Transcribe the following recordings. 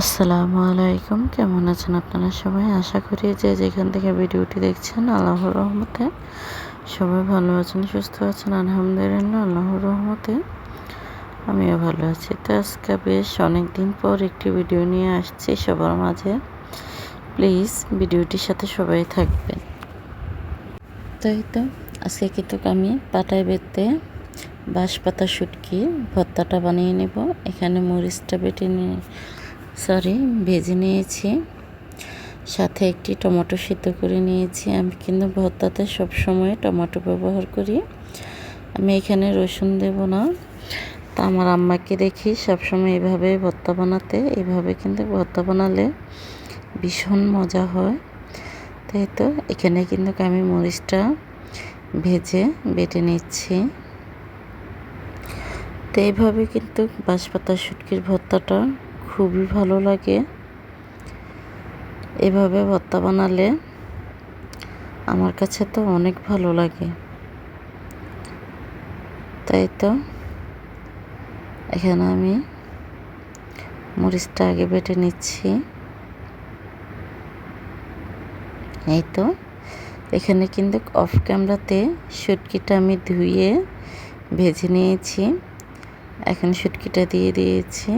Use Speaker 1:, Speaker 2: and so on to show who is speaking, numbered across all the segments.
Speaker 1: আসসালামু আলাইকুম। কেমন আছেন আপনারা সবাই? আশা করি যে যেখান থেকে ভিডিওটি দেখছেন, আল্লাহর রহমতে সবাই ভালো আছেন, সুস্থ আছেন, আলহামদুলিল্লাহ, আল্লাহর রহমতে আমিও ভালো আছি। তো আজকে বেশ অনেক দিন পর একটি ভিডিও নিয়ে আসছি সবার মাঝে। প্লিজ ভিডিওটির সাথে সবাই থাকবেন। তাই তো, আজকে কিন্তু আমি পাটায় বেতে বাঁশ পাতা শুটকি, ভর্তাটা বানিয়ে নেব। এখানে মরিচটা বেটে নিয়ে সরি, ভেজে নিয়েছি। সাথে একটি টমেটো সিদ্ধ করে নিয়েছি। আমি কিন্তু ভর্তাতে সবসময় টমেটো ব্যবহার করি। আমি এখানে রসুন দেব না। তা আমার আম্মাকে দেখি সবসময় এভাবে ভর্তা বানাতে। এভাবে কিন্তু ভর্তা বানালে ভীষণ মজা হয়। তাই তো, এখানে কিন্তু আমি মরিচটা ভেজে বেটে নিচ্ছি। তো এইভাবে কিন্তু বাঁশপাতা, শুটকির ভর্তাটা খুবই ভালো লাগে। এভাবে ভর্তা বানালে আমার কাছে তো অনেক ভালো লাগে। তাই তো এখানে আমি মরিচটা আগে বেটে নিচ্ছি। এই তো এখানে কিন্তু অফ ক্যামেরাতে শুটকিটা আমি ধুয়ে ভেজে নিয়েছি। এখন শুটকিটা দিয়ে দিয়েছি।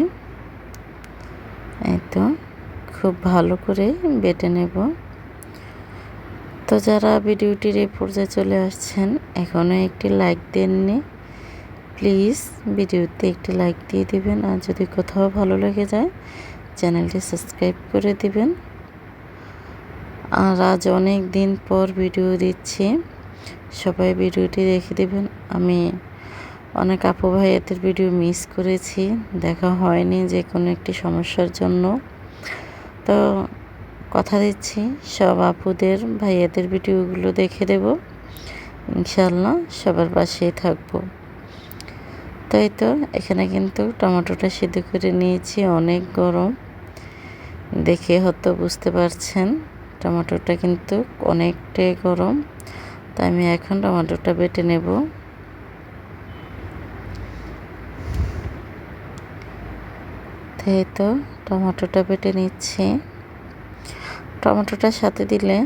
Speaker 1: তো, খুব ভালো করে বেটে নেব। তো যারা ভিডিওটির এই পর্যায়ে চলে আসছেন এখনও একটি লাইক দেননি, প্লিজ ভিডিওতে একটি লাইক দিয়ে দিবেন। আর যদি কোথাও ভালো লেগে যায়, চ্যানেলটি সাবস্ক্রাইব করে দিবেন। আর আজ অনেক দিন পর ভিডিও দিচ্ছি, সবাই ভিডিওটি দেখে দেবেন। আমি অনেক আপু ভাইয়াদের ভিডিও মিস করেছি। দেখা হয়নি যে কোনো একটি সমস্যার জন্য। তো কথা দিচ্ছি, সব আপুদের, ভাইয়াদের ভিডিওগুলো দেখে দেব। ইনশাল্লাহ সবার পাশেই থাকব। তাই তো, এখানে কিন্তু টমেটোটা সিদ্ধ করে নিয়েছি, অনেক গরম। দেখে হয়তো বুঝতে পারছেন, টমেটোটা কিন্তু অনেকটাই গরম। তাই আমি এখন টমেটোটা বেটে নেব। এই তো টমেটোটা বেটে নিচ্ছি। টমেটোটার সাথে দিলে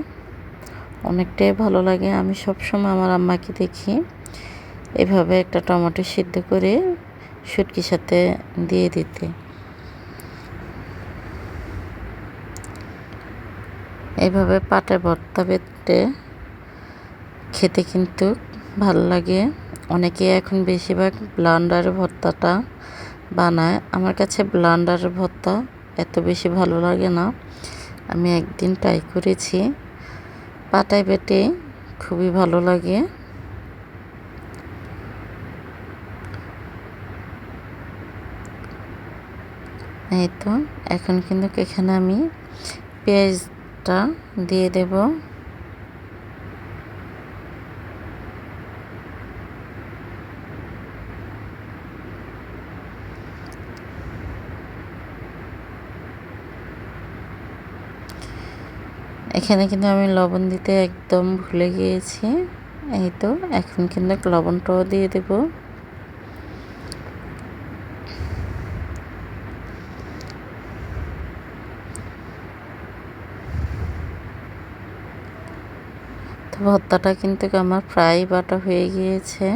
Speaker 1: অনেকটাই ভালো লাগে। আমি সবসময় আমার আম্মাকে দেখি। এভাবে একটা টমেটো সিদ্ধ করে শুটকির সাথে দিয়ে দিতে। এভাবে পাটে ভর্তা বেটে খেতে কিন্তু ভালো লাগে। অনেকে এখন বেশিরভাগ ব্লান্ডার ভর্তাটা বানায়। আমার কাছে ব্লান্ডার ভর্তা এত বেশি ভালো লাগে না। আমি একদিন ট্রাই করেছি। পাটায় বেটে খুবই ভালো লাগে। এই তো, এখন কিন্তু এখানে আমি পেঁয়াজটা দিয়ে দেব। এখানে কিন্তু আমি লবণ দিতে একদম ভুলে গিয়েছি। এই তো, এখন কিন্তু লবণটাও দিয়ে দেব। তো ভর্তাটা কিন্তু আমার প্রায় বাটা হয়ে গিয়েছে।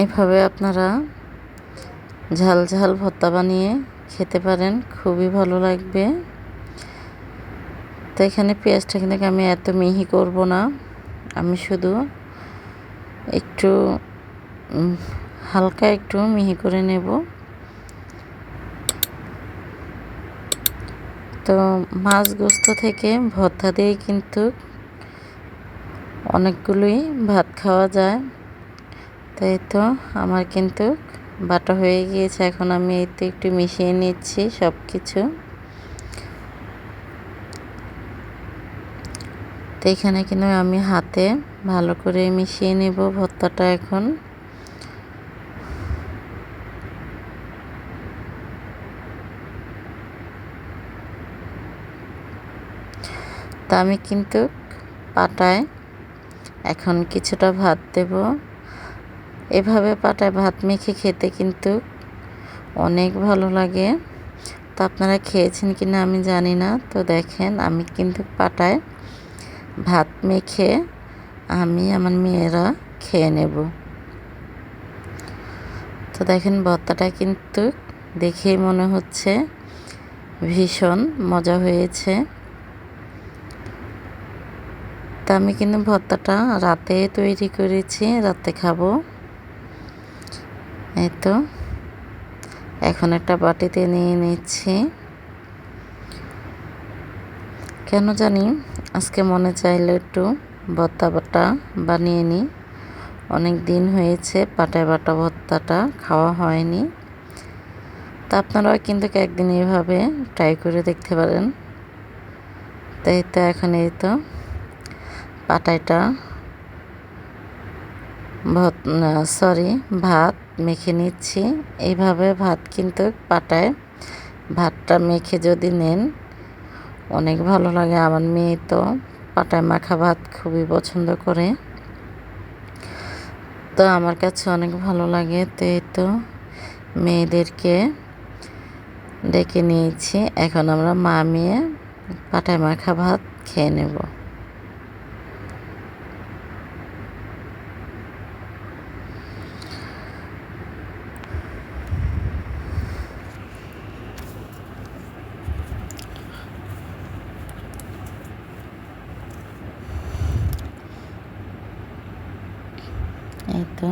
Speaker 1: এইভাবে আপনারা ঝাল ঝাল ভর্তা বানিয়ে খেতে পারেন, খুবই ভালো লাগবে। তো এখানে পেঁয়াজটা কিন্তু আমি এত মিহি করব না। আমি শুধু একটু হালকা একটু মিহি করে নেব। তো মাছ গোস্ত থেকে ভর্তা দিয়ে কিন্তু অনেকগুলোই ভাত খাওয়া যায়। তাই তো আমার কিন্তু বাটা হয়ে গিয়েছে। এখন আমি এতে একটু মিশিয়ে নিচ্ছি সব কিছু তো এখানে কিন্তু আমি হাতে ভালো করে মিশিয়ে নেব ভর্তাটা এখন। তা আমি কিন্তু পাটায় এখন কিছুটা ভাত দেব। এভাবে পাটায় ভাত মেখে খেতে কিন্তু অনেক ভালো লাগে। তো আপনারা খেয়েছেন কি না আমি জানি না। তো দেখেন, আমি কিন্তু পাটায় ভাত মেখে আমি আমার মেয়েরা খেয়ে নেব। তো দেখেন ভর্তাটা কিন্তু দেখেই মনে হচ্ছে ভীষণ মজা হয়েছে। তা আমি কিন্তু ভর্তাটা রাতে তৈরি করেছি, রাতে খাব। এই তো, এখন একটা বাটিতে নিয়ে নিচ্ছি। কেন জানি? আজকে মনে চাইলো একটু ভর্তা বাটা বানিয়ে নিই। অনেক দিন হয়েছে পাটায় বাটা ভর্তাটা খাওয়া হয়নি। তা আপনারাও কিন্তু একদিন এইভাবে ট্রাই করে দেখতে পারেন। তাই তো এখন এই তো পাটাইটা সরি ভাত মেখে নিচ্ছি। এইভাবে ভাত কিন্তু পাটায় ভাতটা মেখে যদি নেন অনেক ভালো লাগে। আমার মেয়ে তো পাটায় মাখা ভাত খুবই পছন্দ করে। তো আমার কাছে অনেক ভালো লাগে। তো এই তো মেয়েদেরকে ডেকে নিয়েছি। এখন আমরা মা মেয়ে পাটায় মাখা ভাত খেয়ে নেব এই তো।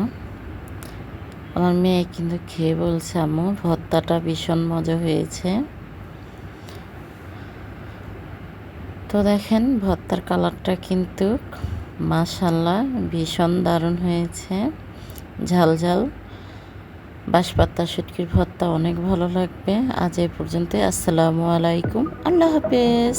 Speaker 1: আমার মেয়ে কিন্তু খেয়ে বলছে, আম্মু, ভর্তাটা ভীষণ মজা হয়েছে। তো দেখেন, ভর্তার কালারটা কিন্তু মাশাল্লাহ ভীষণ দারুণ হয়েছে। ঝাল ঝাল। বাঁশপাতা, শুটকির ভর্তা অনেক ভালো লাগবে। আজ এই পর্যন্ত আসসালামু আলাইকুম। আল্লাহ হাফেজ।